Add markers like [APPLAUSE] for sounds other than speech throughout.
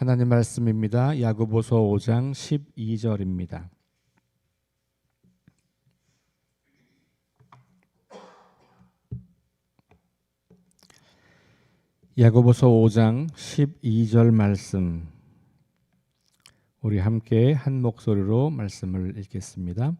하나님 말씀입니다. 야고보서 5장 12절입니다. 야고보서 5장 12절 말씀 우리 함께 한 목소리로 말씀을 읽겠습니다.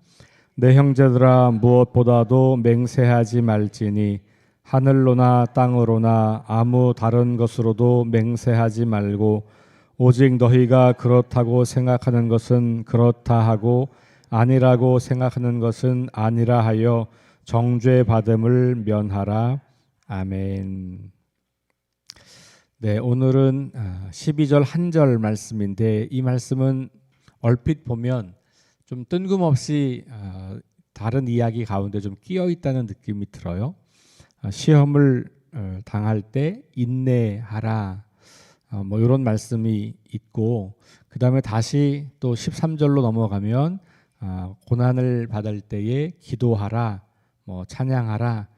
내 형제들아 무엇보다도 맹세하지 말지니 하늘로나 땅으로나 아무 다른 것으로도 맹세하지 말고 오직 너희가 그렇다고 생각하는 것은 그렇다 하고 아니라고 생각하는 것은 아니라 하여 정죄 받음을 면하라. 아멘. 네, 오늘은 12절 한 절 말씀인데 이 말씀은 얼핏 보면 좀 뜬금없이 어, 다른 이야기 가운데 좀 끼어 있다는 느낌이 들어요. 어, 시험을 어, 당할 때 인내하라. 뭐 이런 말씀이 있고 그 다음에 다시 또 13절로 넘어가면 고난을 받을 때에 기도하라, 뭐 찬양하라,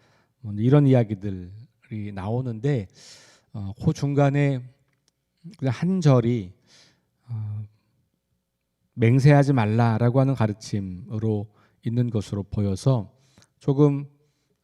뭐 이런 이야기들이 나오는데 그 중간에 그냥 한 절이 맹세하지 말라라고 하는 가르침으로 있는 것으로 보여서 조금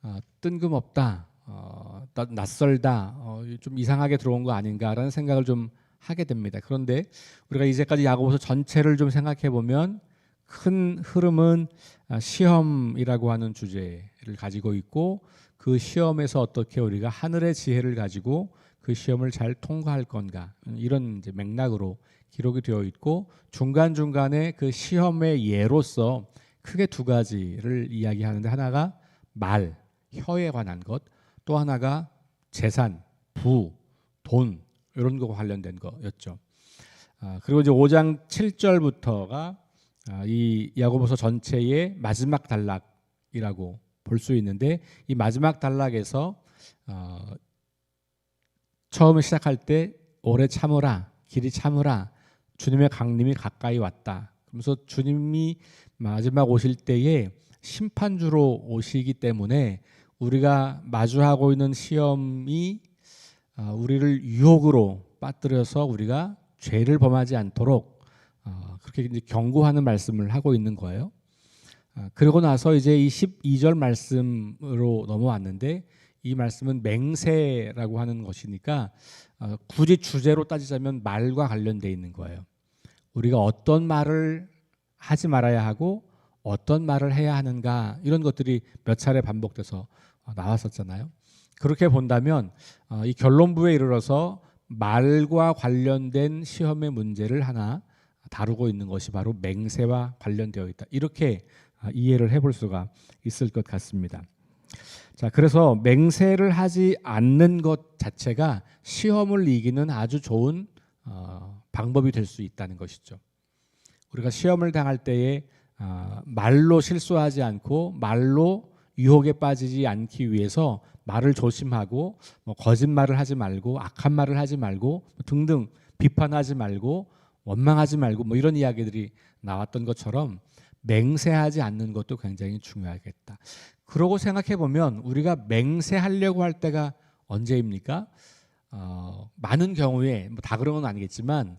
어, 뜬금없다, 어, 낯설다, 어, 좀 이상하게 들어온 거 아닌가라는 생각을 좀 하게 됩니다. 그런데 우리가 이제까지 야고보서 전체를 좀 생각해 보면 큰 흐름은 아, 시험이라고 하는 주제를 가지고 있고 그 시험에서 어떻게 우리가 하늘의 지혜를 가지고 그 시험을 잘 통과할 건가 이런 맥락으로 기록이 되어 있고 중간 중간에 그 시험의 예로서 크게 두 가지를 이야기하는데 하나가 말 혀에 관한 것, 또 하나가 재산, 부, 돈 이런 거 관련된 거였죠. 아, 그리고 이제 5장 7절부터가 아, 이 야고보서 전체의 마지막 단락이라고 볼 수 있는데 이 마지막 단락에서 어, 처음에 시작할 때 오래 참으라, 길이 참으라, 주님의 강림이 가까이 왔다. 그러면서 주님이 마지막 오실 때에 심판주로 오시기 때문에 우리가 마주하고 있는 시험이 아, 우리를 유혹으로 빠뜨려서 우리가 죄를 범하지 않도록 아, 그렇게 이제 경고하는 말씀을 하고 있는 거예요. 아, 그리고 나서 이제 이 12절 말씀으로 넘어왔는데 이 말씀은 맹세라고 하는 것이니까 어, 굳이 주제로 따지자면 말과 관련돼 있는 거예요. 우리가 어떤 말을 하지 말아야 하고 어떤 말을 해야 하는가 이런 것들이 몇 차례 반복돼서 어, 나왔었잖아요. 그렇게 본다면 어, 이 결론부에 이르러서 말과 관련된 시험의 문제를 하나 다루고 있는 것이 바로 맹세와 관련되어 있다. 이렇게 이해를 해볼 수가 있을 것 같습니다. 자, 그래서 맹세를 하지 않는 것 자체가 시험을 이기는 아주 좋은 어, 방법이 될 수 있다는 것이죠. 우리가 시험을 당할 때에 어, 말로 실수하지 않고 말로 유혹에 빠지지 않기 위해서 말을 조심하고 뭐 거짓말을 하지 말고 악한 말을 하지 말고 뭐 등등 비판하지 말고 원망하지 말고 뭐 이런 이야기들이 나왔던 것처럼 맹세하지 않는 것도 굉장히 중요하겠다. 그러고 생각해 보면 우리가 맹세하려고 할 때가 언제입니까? 어, 많은 경우에 뭐 다 그런 건 아니겠지만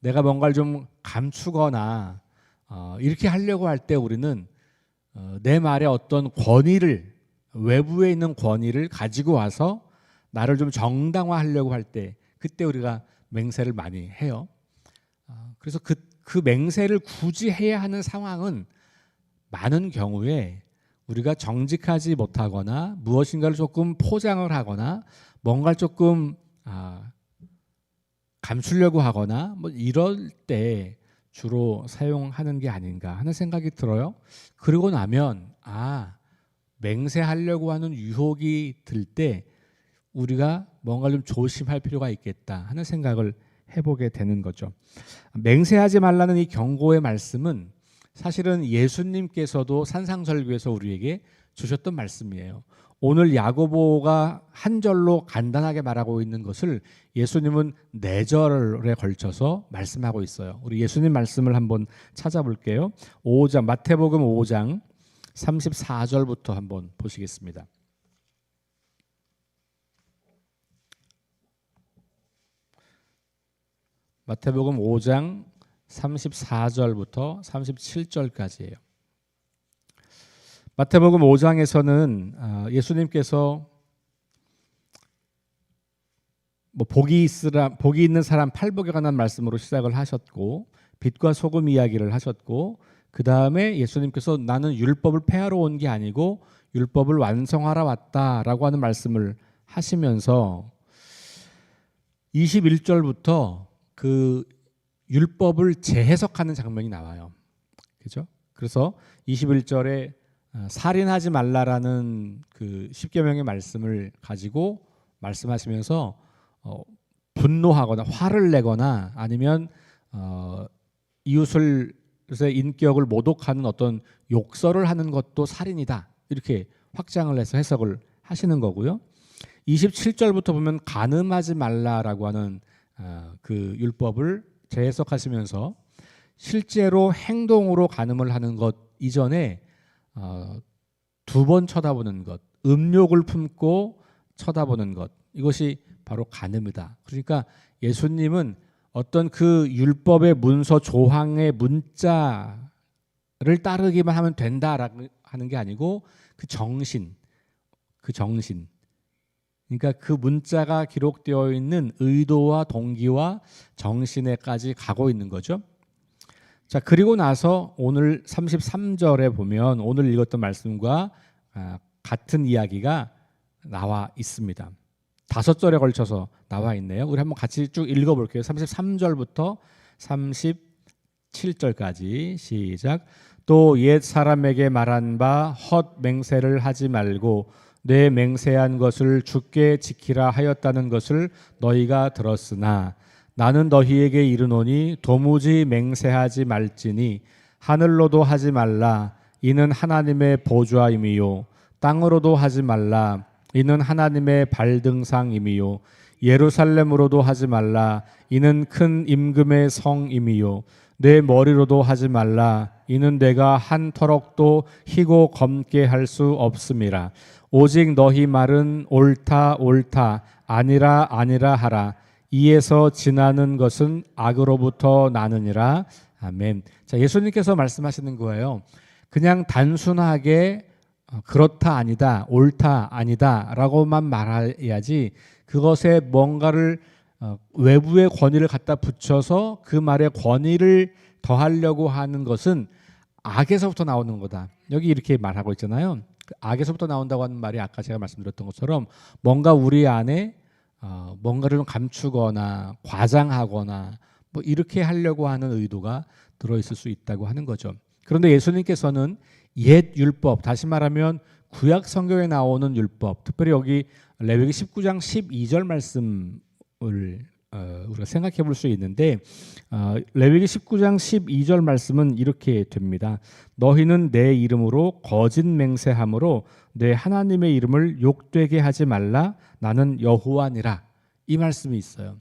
내가 뭔가를 좀 감추거나 어, 이렇게 하려고 할 때 우리는 어, 내 말에 어떤 권위를 외부에 있는 권위를 가지고 와서 나를 좀 정당화하려고 할 때 그때 우리가 맹세를 많이 해요. 어, 그래서 그, 그 맹세를 굳이 해야 하는 상황은 많은 경우에 우리가 정직하지 못하거나 무엇인가를 조금 포장을 하거나 뭔가를 조금 아, 감추려고 하거나 뭐 이럴 때 주로 사용하는 게 아닌가 하는 생각이 들어요. 그러고 나면 아 맹세하려고 하는 유혹이 들 때 우리가 뭔가 좀 조심할 필요가 있겠다 하는 생각을 해보게 되는 거죠. 맹세하지 말라는 이 경고의 말씀은 사실은 예수님께서도 산상설교에서 우리에게 주셨던 말씀이에요. 오늘 야고보가 한 절로 간단하게 말하고 있는 것을 예수님은 네 절에 걸쳐서 말씀하고 있어요. 우리 예수님 말씀을 한번 찾아볼게요. 5장 마태복음 5장 34절부터 한번 보시겠습니다. 마태복음 5장 34절부터 37절까지예요. 마태복음 5장에서는 아, 예수님께서 뭐 복이 있으라 복이 있는 사람 팔복에 관한 말씀으로 시작을 하셨고 빛과 소금 이야기를 하셨고 그 다음에 예수님께서 나는 율법을 폐하러 온 게 아니고 율법을 완성하러 왔다라고 하는 말씀을 하시면서 21절부터 그 율법을 재해석하는 장면이 나와요. 그죠? 그래서 21절에 아, 살인하지 말라라는 그 십계명의 말씀을 가지고 말씀하시면서 어, 분노하거나 화를 내거나 아니면 어, 이웃을 의 인격을 모독하는 어떤 욕설을 하는 것도 살인이다 이렇게 확장을 해서 해석을 하시는 거고요. 27절부터 보면 간음하지 말라라고 하는 어, 그 율법을 재해석하시면서 실제로 행동으로 간음을 하는 것 이전에 어, 두번 쳐다보는 것, 음욕을 품고 쳐다보는 것 이것이 바로 간음이다. 그러니까 예수님은 어떤 그 율법의 문서 조항의 문자를 따르기만 하면 된다라고 하는 게 아니고 그 정신, 그 정신. 그러니까 그 문자가 기록되어 있는 의도와 동기와 정신에까지 가고 있는 거죠. 자, 그리고 나서 오늘 33절에 보면 오늘 읽었던 말씀과 아, 같은 이야기가 나와 있습니다. 다섯 절에 걸쳐서 나와 있네요. 우리 한번 같이 쭉 읽어 볼게요. 33절부터 37절까지 시작. 또 옛 사람에게 말한 바 헛 맹세를 하지 말고 내 맹세한 것을 주께 지키라 하였다는 것을 너희가 들었으나 나는 너희에게 이르노니 도무지 맹세하지 말지니 하늘로도 하지 말라. 이는 하나님의 보좌임이요. 땅으로도 하지 말라. 이는 하나님의 발등상임이요. 예루살렘으로도 하지 말라. 이는 큰 임금의 성임이요. 내 머리로도 하지 말라. 이는 내가 한 터럭도 희고 검게 할 수 없음이라 오직 너희 말은 옳다 옳다. 아니라 아니라 하라 이에서 지나는 것은 악으로부터 나느니라 아멘. 자 예수님께서 말씀하시는 거예요. 그냥 단순하게 어, 그렇다 아니다 옳다 아니다라고만 말해야지 그것에 뭔가를 어, 외부의 권위를 갖다 붙여서 그 말에 권위를 더하려고 하는 것은 악에서부터 나오는 거다. 여기 이렇게 말하고 있잖아요. 그 악에서부터 나온다고 하는 말이 아까 제가 말씀드렸던 것처럼 뭔가 우리 안에 어, 뭔가를 좀 감추거나 과장하거나 뭐 이렇게 하려고 하는 의도가 들어 있을 수 있다고 하는 거죠. 그런데 예수님께서는 옛 율법, 다시 말하면 구약 성경에 나오는 율법, 특별히 여기 레위기 19장 12절 말씀을 어, 우리가 생각해 볼 수 있는데 어, 레위기 19장 12절 말씀은 이렇게 됩니다. 너희는 내 이름으로 거짓 맹세함으로 내 하나님의 이름을 욕되게 하지 말라. 나는 여호와니라. 이 말씀이 있어요.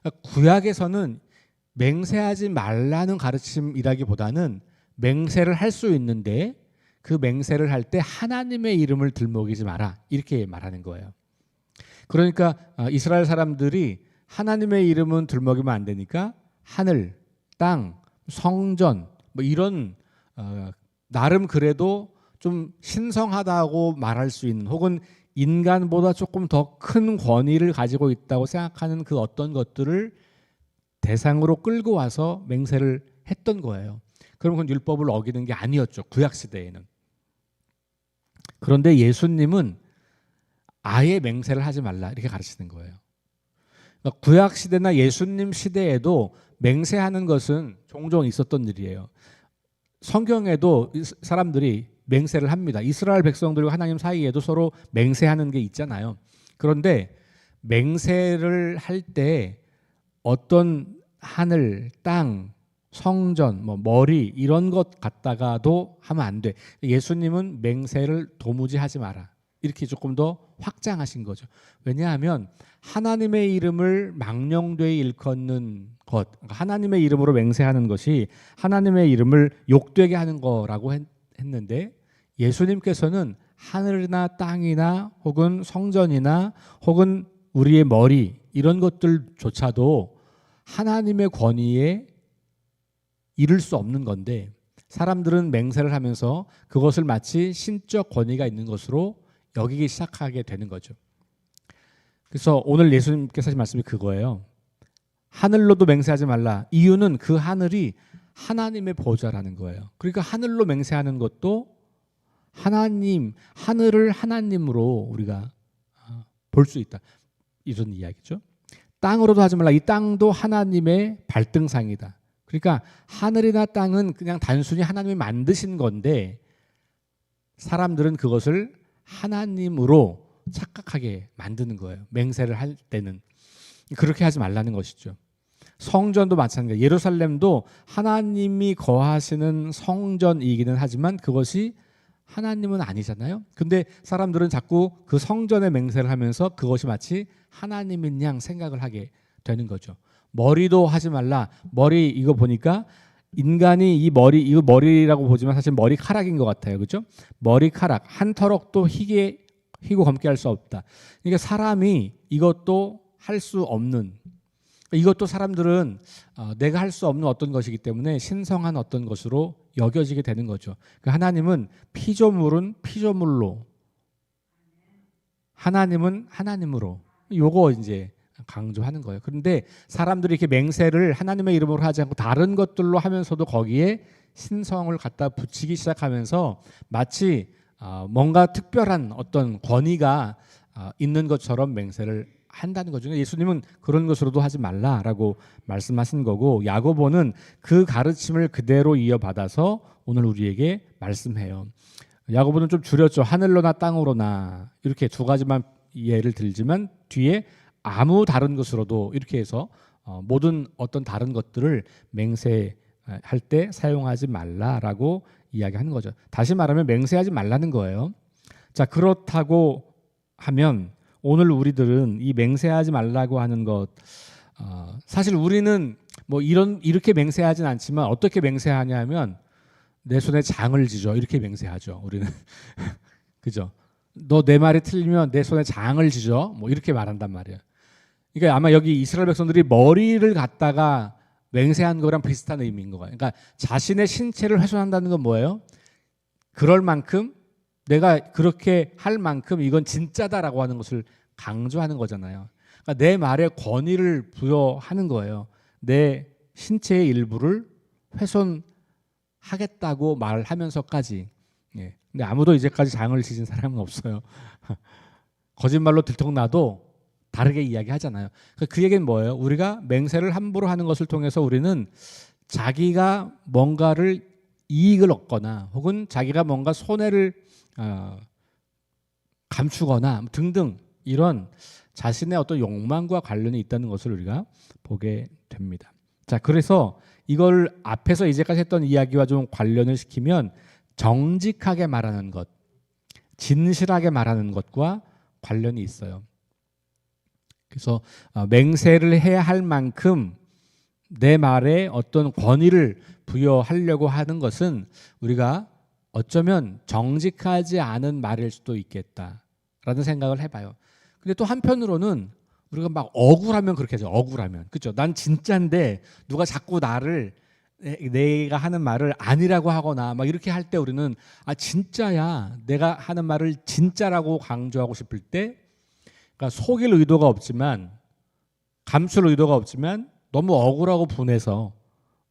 그러니까 구약에서는 맹세하지 말라는 가르침이라기보다는 맹세를 할 수 있는데 그 맹세를 할 때 하나님의 이름을 들먹이지 마라 이렇게 말하는 거예요. 그러니까 어, 이스라엘 사람들이 하나님의 이름은 들먹이면 안 되니까 하늘, 땅, 성전 뭐 이런 어, 나름 그래도 좀 신성하다고 말할 수 있는 혹은 인간보다 조금 더 큰 권위를 가지고 있다고 생각하는 그 어떤 것들을 대상으로 끌고 와서 맹세를 했던 거예요. 그럼 그건 율법을 어기는 게 아니었죠. 구약 시대에는. 그런데 예수님은 아예 맹세를 하지 말라 이렇게 가르치는 거예요. 그러니까 구약 시대나 예수님 시대에도 맹세하는 것은 종종 있었던 일이에요. 성경에도 사람들이 맹세를 합니다. 이스라엘 백성들과 하나님 사이에도 서로 맹세하는 게 있잖아요. 그런데 맹세를 할 때 어떤 하늘, 땅, 성전, 뭐 머리 이런 것 갖다가도 하면 안 돼. 예수님은 맹세를 도무지 하지 마라. 이렇게 조금 더 확장하신 거죠. 왜냐하면 하나님의 이름을 망령되이 일컫는 것, 그러니까 하나님의 이름으로 맹세하는 것이 하나님의 이름을 욕되게 하는 거라고 했, 했는데 예수님께서는 하늘이나 땅이나 혹은 성전이나 혹은 우리의 머리 이런 것들조차도 하나님의 권위에 이를 수 없는 건데 사람들은 맹세를 하면서 그것을 마치 신적 권위가 있는 것으로 여기기 시작하게 되는 거죠. 그래서 오늘 예수님께서 하신 말씀이 그거예요. 하늘로도 맹세하지 말라. 이유는 그 하늘이 하나님의 보좌라는 거예요. 그러니까 하늘로 맹세하는 것도 하나님, 하늘을 하나님으로 우리가 볼 수 있다. 이런 이야기죠. 땅으로도 하지 말라. 이 땅도 하나님의 발등상이다. 그러니까 하늘이나 땅은 그냥 단순히 하나님이 만드신 건데 사람들은 그것을 하나님으로 착각하게 만드는 거예요. 맹세를 할 때는 그렇게 하지 말라는 것이죠. 성전도 마찬가지. 예루살렘도 하나님이 거하시는 성전이기는 하지만 그것이 하나님은 아니잖아요. 근데 사람들은 자꾸 그 성전의 맹세를 하면서 그것이 마치 하나님인 양 생각을 하게 되는 거죠. 머리도 하지 말라. 머리 이거 보니까 인간이 이 머리 이거 머리라고 보지만 사실 머리카락인 것 같아요. 그렇죠? 머리카락 한 터럭도 희게 희고 검게 할 수 없다. 그러니까 사람이 이것도 할 수 없는 이것도 사람들은 어, 내가 할 수 없는 어떤 것이기 때문에 신성한 어떤 것으로 여겨지게 되는 거죠. 그 하나님은 피조물은 피조물로 하나님은 하나님으로 요거 이제 강조하는 거예요. 그런데 사람들이 이렇게 맹세를 하나님의 이름으로 하지 않고 다른 것들로 하면서도 거기에 신성을 갖다 붙이기 시작하면서 마치 어, 뭔가 특별한 어떤 권위가 어, 있는 것처럼 맹세를 한다는 거죠. 예수님은 그런 것으로도 하지 말라라고 말씀하신 거고 야고보는 그 가르침을 그대로 이어받아서 오늘 우리에게 말씀해요. 야고보는 좀 줄였죠. 하늘로나 땅으로나 이렇게 두 가지만 예를 들지만 뒤에 아무 다른 것으로도 이렇게 해서 어, 모든 어떤 다른 것들을 맹세할 때 사용하지 말라라고 이야기하는 거죠. 다시 말하면 맹세하지 말라는 거예요. 자 그렇다고 하면 오늘 우리들은 이 맹세하지 말라고 하는 것 어, 사실 우리는 뭐 이런 이렇게 맹세하진 않지만 어떻게 맹세하냐면 내 손에 장을 지죠. 이렇게 맹세하죠 우리는. [LAUGHS] 그죠? 너 내 말이 틀리면 내 손에 장을 지죠. 뭐 이렇게 말한단 말이에요 그러니까 아마 여기 이스라엘 백성들이 머리를 갖다가 맹세한 거랑 비슷한 의미인 거예요 그러니까 자신의 신체를 훼손한다는 건 뭐예요 그럴 만큼 내가 그렇게 할 만큼 이건 진짜다라고 하는 것을 강조하는 거잖아요. 그러니까 내 말에 권위를 부여하는 거예요. 내 신체의 일부를 훼손하겠다고 말하면서까지. 예. 근데 아무도 이제까지 장을 지진 사람은 없어요. [LAUGHS] 거짓말로 들통나도 다르게 이야기하잖아요. 그러니까 그 얘기는 뭐예요? 우리가 맹세를 함부로 하는 것을 통해서 우리는 자기가 뭔가를 이익을 얻거나 혹은 자기가 뭔가 손해를 어, 감추거나 등등 이런 자신의 어떤 욕망과 관련이 있다는 것을 우리가 보게 됩니다. 자, 그래서 이걸 앞에서 이제까지 했던 이야기와 좀 관련을 시키면 정직하게 말하는 것, 진실하게 말하는 것과 관련이 있어요. 그래서 어, 맹세를 해야 할 만큼 내 말에 어떤 권위를 부여하려고 하는 것은 우리가 어쩌면 정직하지 않은 말일 수도 있겠다라는 생각을 해봐요. 근데 또 한편으로는 우리가 막 억울하면 그렇게 하죠. 억울하면 그렇죠. 난 진짜인데 누가 자꾸 나를 내가 하는 말을 아니라고 하거나 막 이렇게 할 때 우리는 아 진짜야 내가 하는 말을 진짜라고 강조하고 싶을 때 그러니까 속일 의도가 없지만 감출 의도가 없지만 너무 억울하고 분해서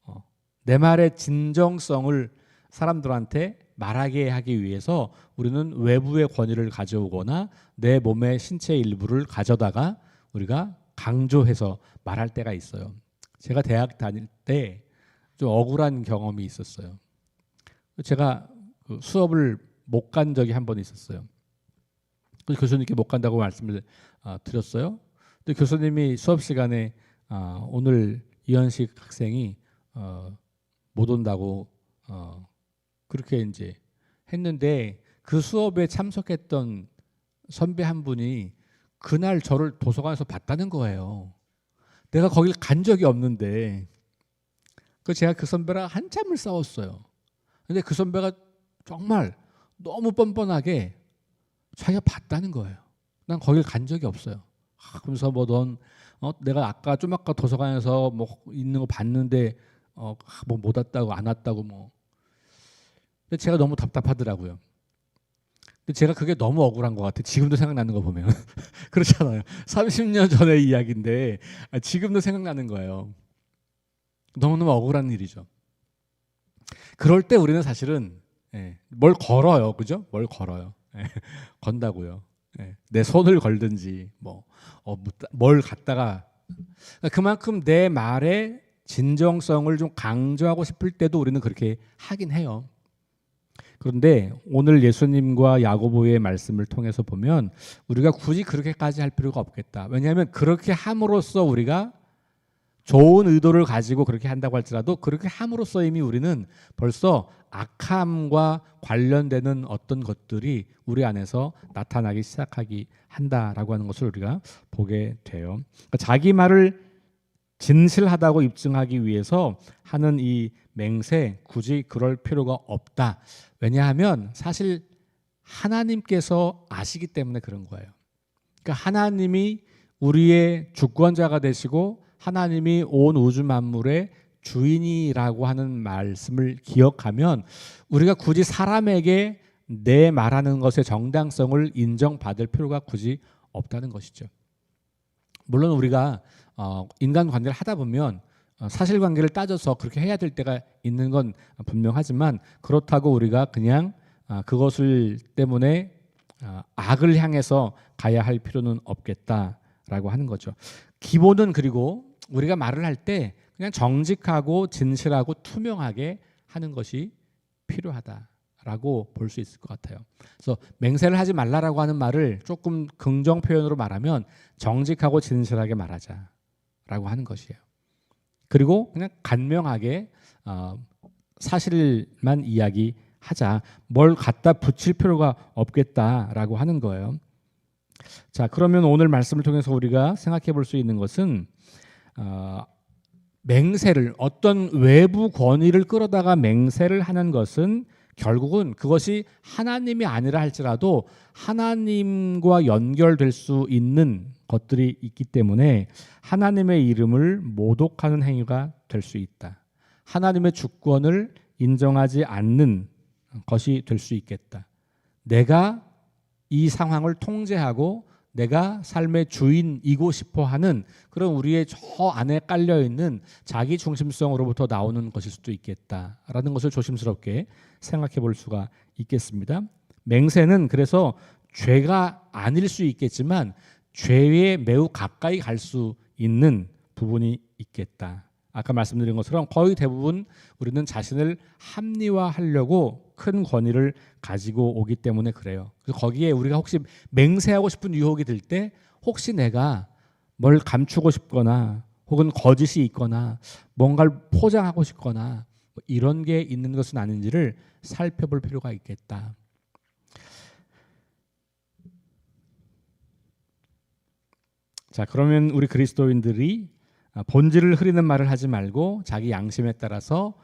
어, 내 말의 진정성을 사람들한테 말하게 하기 위해서 우리는 외부의 권위를 가져오거나 내 몸의 신체 일부를 가져다가 우리가 강조해서 말할 때가 있어요. 제가 대학 다닐 때 좀 억울한 경험이 있었어요. 제가 그 수업을 못 간 적이 한 번 있었어요. 교수님께 못 간다고 말씀을 아, 드렸어요. 근데 교수님이 수업 시간에 아, 오늘 이현식 학생이 어, 못 온다고 어, 그렇게 이제 했는데 그 수업에 참석했던 선배 한 분이 그날 저를 도서관에서 봤다는 거예요. 내가 거길 간 적이 없는데 그 제가 그 선배랑 한참을 싸웠어요. 근데 그 선배가 정말 너무 뻔뻔하게 자기가 봤다는 거예요. 난 거길 간 적이 없어요. 하면서 뭐던 어, 내가 아까 좀 아까 도서관에서 뭐 있는 거 봤는데 어, 뭐못 왔다고 안 왔다고 뭐. 근데 제가 너무 답답하더라고요. 근데 제가 그게 너무 억울한 것 같아요. 지금도 생각나는 거 보면 [LAUGHS] 그렇잖아요. 30년 전의 이야기인데 아, 지금도 생각나는 거예요. 너무너무 억울한 일이죠. 그럴 때 우리는 사실은 예, 뭘 걸어요, 그죠? 뭘 걸어요. 예, [LAUGHS] 건다고요. 예, 내 손을 걸든지 뭐, 어, 뭘 갖다가 그만큼 내 말의 진정성을 좀 강조하고 싶을 때도 우리는 그렇게 하긴 해요. 그런데 오늘 예수님과 야고보의 말씀을 통해서 보면 우리가 굳이 그렇게까지 할 필요가 없겠다. 왜냐하면 그렇게 함으로써 우리가 좋은 의도를 가지고 그렇게 한다고 할지라도 그렇게 함으로써 이미 우리는 벌써 악함과 관련되는 어떤 것들이 우리 안에서 나타나기 시작하기 한다라고 하는 것을 우리가 보게 돼요. 그러니까 자기 말을 진실하다고 입증하기 위해서 하는 이 맹세 굳이 그럴 필요가 없다. 왜냐하면 사실 하나님께서 아시기 때문에 그런 거예요. 그러니까 하나님이 우리의 주권자가 되시고 하나님이 온 우주 만물의 주인이라고 하는 말씀을 기억하면 우리가 굳이 사람에게 내 말하는 것의 정당성을 인정받을 필요가 굳이 없다는 것이죠. 물론 우리가 어, 인간 관계를 하다 보면 어, 사실관계를 따져서 그렇게 해야 될 때가 있는 건 분명하지만 그렇다고 우리가 그냥 어, 그것을 때문에 악을 향해서 가야 할 필요는 없겠다라고 하는 거죠. 기본은 그리고 우리가 말을 할 때 그냥 정직하고 진실하고 투명하게 하는 것이 필요하다라고 볼 수 있을 것 같아요. 그래서 맹세를 하지 말라라고 하는 말을 조금 긍정 표현으로 말하면 정직하고 진실하게 말하자라고 하는 것이에요. 그리고 그냥 간명하게 어, 사실만 이야기하자. 뭘 갖다 붙일 필요가 없겠다라고 하는 거예요. 자, 그러면 오늘 말씀을 통해서 우리가 생각해 볼 수 있는 것은 어, 맹세를 어떤 외부 권위를 끌어다가 맹세를 하는 것은 결국은 그것이 하나님이 아니라 할지라도 하나님과 연결될 수 있는 것들이 있기 때문에 하나님의 이름을 모독하는 행위가 될 수 있다. 하나님의 주권을 인정하지 않는 것이 될 수 있겠다. 내가 이 상황을 통제하고 내가 삶의 주인이고 싶어 하는 그런 우리의 저 안에 깔려 있는 자기 중심성으로부터 나오는 것일 수도 있겠다라는 것을 조심스럽게 생각해 볼 수가 있겠습니다. 맹세는 그래서 죄가 아닐 수 있겠지만 죄에 매우 가까이 갈 수 있는 부분이 있겠다. 아까 말씀드린 것처럼 거의 대부분 우리는 자신을 합리화하려고 큰 권위를 가지고 오기 때문에 그래요. 그래서 거기에 우리가 혹시 맹세하고 싶은 유혹이 들 때 혹시 내가 뭘 감추고 싶거나 혹은 거짓이 있거나 뭔가를 포장하고 싶거나 뭐 이런 게 있는 것은 아닌지를 살펴볼 필요가 있겠다. 자, 그러면 우리 그리스도인들이 본질을 흐리는 말을 하지 말고 자기 양심에 따라서 어,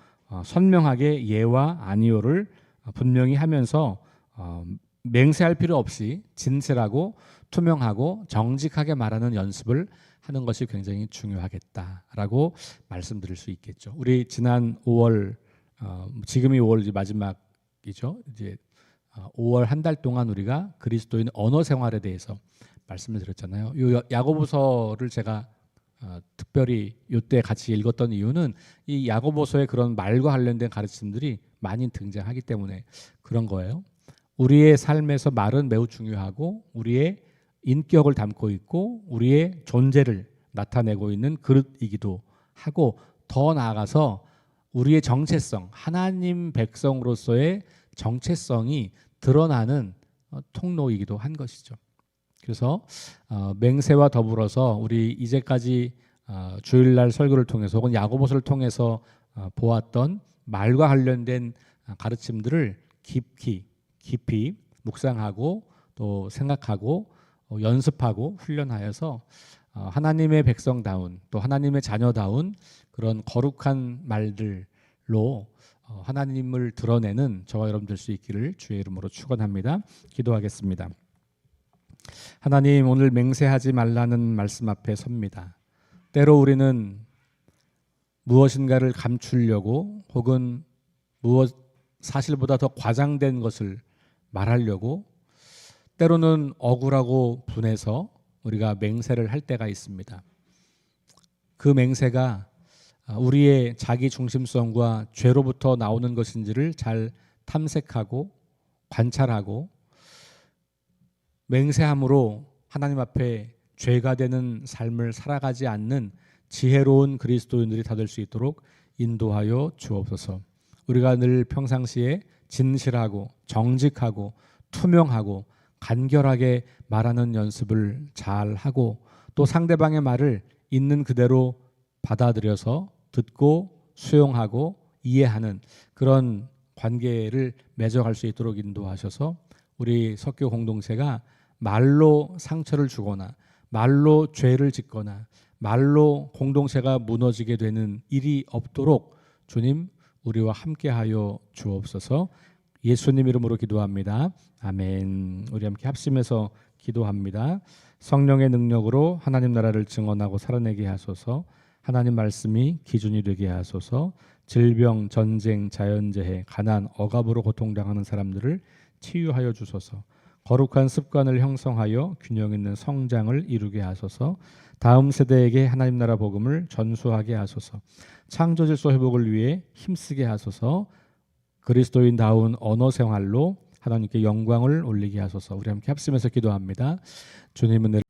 선명하게 예와 아니오를 분명히 하면서 어, 맹세할 필요 없이 진실하고 투명하고 정직하게 말하는 연습을 하는 것이 굉장히 중요하겠다라고 말씀드릴 수 있겠죠. 우리 지난 5월 어, 지금이 5월 마지막이죠. 이제 5월 한 달 동안 우리가 그리스도인 언어 생활에 대해서 말씀을 드렸잖아요. 이 야고보서를 제가 어, 특별히 이때 같이 읽었던 이유는 이 야고보서의 그런 말과 관련된 가르침들이 많이 등장하기 때문에 그런 거예요. 우리의 삶에서 말은 매우 중요하고 우리의 인격을 담고 있고 우리의 존재를 나타내고 있는 그릇이기도 하고 더 나아가서 우리의 정체성, 하나님 백성으로서의 정체성이 드러나는 어, 통로이기도 한 것이죠. 그래서 어, 맹세와 더불어서 우리 이제까지 어, 주일날 설교를 통해서 혹은 야고보서를 통해서 어, 보았던 말과 관련된 어, 가르침들을 깊이 깊이 묵상하고 또 생각하고 어, 연습하고 훈련하여서 어, 하나님의 백성다운 또 하나님의 자녀다운 그런 거룩한 말들로 어, 하나님을 드러내는 저와 여러분 될 수 있기를 주의 이름으로 축원합니다. 기도하겠습니다. 하나님 오늘 맹세하지 말라는 말씀 앞에 섭니다. 때로 우리는 무엇인가를 감추려고 혹은 무엇 사실보다 더 과장된 것을 말하려고 때로는 억울하고 분해서 우리가 맹세를 할 때가 있습니다. 그 맹세가 우리의 자기 중심성과 죄로부터 나오는 것인지를 잘 탐색하고 관찰하고 맹세함으로 하나님 앞에 죄가 되는 삶을 살아가지 않는 지혜로운 그리스도인들이 다 될 수 있도록 인도하여 주옵소서. 우리가 늘 평상시에 진실하고 정직하고 투명하고 간결하게 말하는 연습을 잘 하고 또 상대방의 말을 있는 그대로 받아들여서 듣고 수용하고 이해하는 그런 관계를 맺어갈 수 있도록 인도하셔서 우리 석교 공동체가 말로 상처를 주거나 말로 죄를 짓거나 말로 공동체가 무너지게 되는 일이 없도록 주님 우리와 함께하여 주옵소서. 예수님 이름으로 기도합니다. 아멘. 우리 함께 합심해서 기도합니다. 성령의 능력으로 하나님 나라를 증언하고 살아내게 하소서. 하나님 말씀이 기준이 되게 하소서. 질병, 전쟁, 자연재해, 가난, 억압으로 고통당하는 사람들을 치유하여 주소서. 거룩한 습관을 형성하여 균형 있는 성장을 이루게 하소서. 다음 세대에게 하나님 나라 복음을 전수하게 하소서. 창조 질서 회복을 위해 힘쓰게 하소서. 그리스도인다운 언어 생활로 하나님께 영광을 올리게 하소서. 우리 함께 합심해서 기도합니다. 주님은